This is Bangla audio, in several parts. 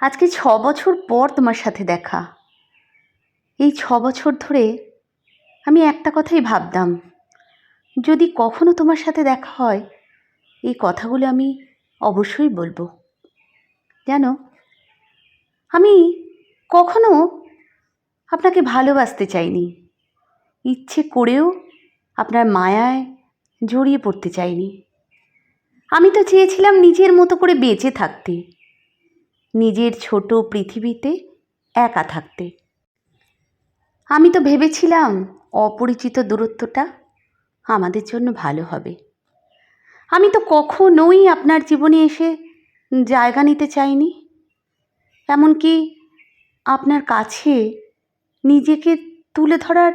আজকে ছ বছর পর তোমার সাথে দেখা। এই ছ বছর ধরে আমি একটা কথাই ভাবতাম, যদি কখনো তোমার সাথে দেখা হয়, এই কথাগুলো আমি অবশ্যই বলব। জানো, আমি কখনো আপনাকে ভালোবাসতে চাইনি, ইচ্ছে করেও আপনার মায়ায় জড়িয়ে পড়তে চাইনি। আমি তো চেয়েছিলাম নিজের মতো করে বেঁচে থাকতে। নিজের ছোট পৃথিবীতে একা থাকতে। আমি তো ভেবেছিলাম অপরিচিত দূরত্বটা আমাদের জন্য ভালো হবে। আমি তো কখনোই আপনার জীবনে এসে জায়গা নিতে চাইনি। এমনকি আপনার কাছে নিজেকে তুলে ধরার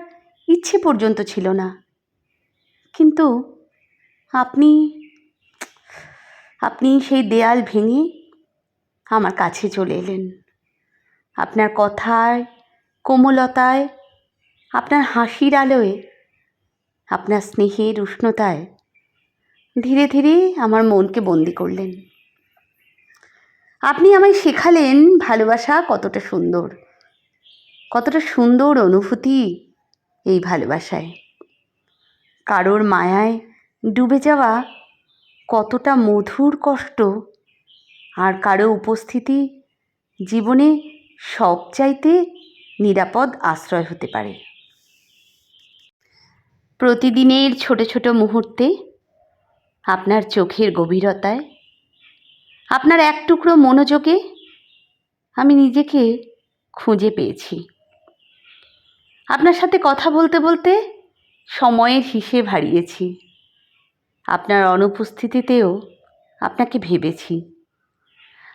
ইচ্ছে পর্যন্ত ছিল না। কিন্তু আপনি আপনি সেই দেয়াল ভেঙে আমার কাছে চলে এলেন। আপনার কথায়, কোমলতায়, আপনার হাসির আলোয়, আপনার স্নেহের উষ্ণতায় ধীরে ধীরে আমার মনকে বন্দি করলেন। আপনি আমায় শেখালেন ভালোবাসা কতটা সুন্দর কতটা সুন্দর অনুভূতি এই ভালোবাসায়। কারোর মায়ায় ডুবে যাওয়া কতটা মধুর কষ্ট আর কারও উপস্থিতি জীবনে সবচাইতে নিরাপদ আশ্রয় হতে পারে। প্রতিদিনের ছোট ছোট মুহূর্তে আপনার চোখের গভীরতায়, আপনার এক টুকরো মনোযোগে আমি নিজেকে খুঁজে পেয়েছি। আপনার সাথে কথা বলতে বলতে সময়ের হিসেব হারিয়েছি। আপনার অনুপস্থিতিতেও আপনাকে ভেবেছি।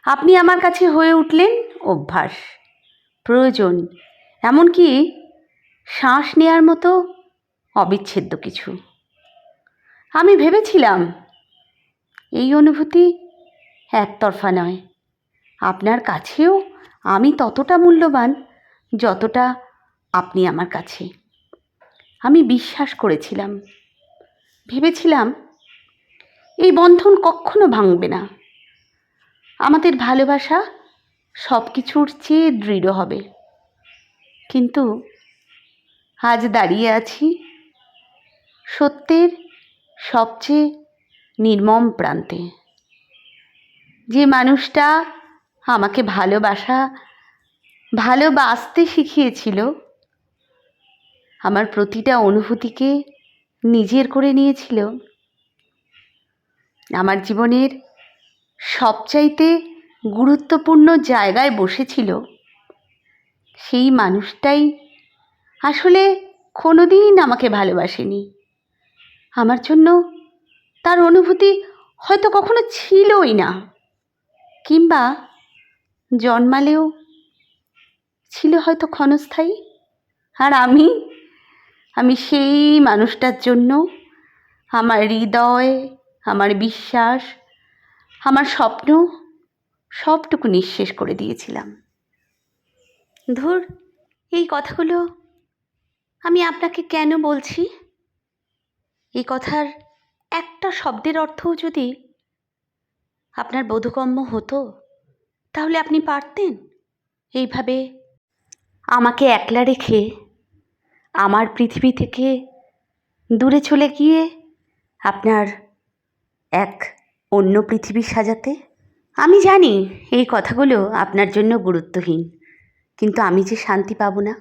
আপনি আমার কাছে হয়ে উঠলেন? অভ্যাস। প্রয়োজন। এমনকি শ্বাস নেওয়ার মতো অবিচ্ছেদ্য কিছু। আমি ভেবেছিলাম, এই অনুভূতি একতরফা নয়। আপনার কাছেও আমি ততটা মূল্যবান যতটা আপনি আমার কাছে। আমি বিশ্বাস করেছিলাম। ভেবেছিলাম, এই বন্ধন কখনো ভাঙবে না। আমাদের ভালোবাসা সব কিছুর চেয়ে দৃঢ় হবে। কিন্তু আজ দাঁড়িয়ে আছি সত্যের সবচেয়ে নির্মম প্রান্তে। যে মানুষটা আমাকে ভালোবাসা ভালোবাসতে শিখিয়েছিল, আমার প্রতিটা অনুভূতিকে নিজের করে নিয়েছিল। আমার জীবনের সবচাইতে গুরুত্বপূর্ণ জায়গায় বসেছিল। সেই মানুষটাই আসলে কোনোদিন আমাকে ভালোবাসেনি। আমার জন্য তার অনুভূতি হয়তো কখনো ছিলই না, কিংবা জন্মালেও ছিল হয়তো ক্ষণস্থায়ী। আর আমি আমি সেই মানুষটার জন্য আমার হৃদয়, আমার বিশ্বাস আমার স্বপ্ন সবটুকু নিঃশেষ করে দিয়েছিলাম। ধুর, এই কথাগুলো আমি আপনাকে কেন বলছি? এই কথার একটা শব্দের অর্থও যদি আপনার বোধগম্য হতো, তাহলে আপনি পারতেন এইভাবে আমাকে একলা রেখে আমার পৃথিবী থেকে দূরে চলে গিয়ে আপনার এক অন্য পৃথিবী সাজাতে? আমি জানি এই কথাগুলো আপনার জন্য গুরুত্বহীন, কিন্তু আমি যে শান্তি পাব না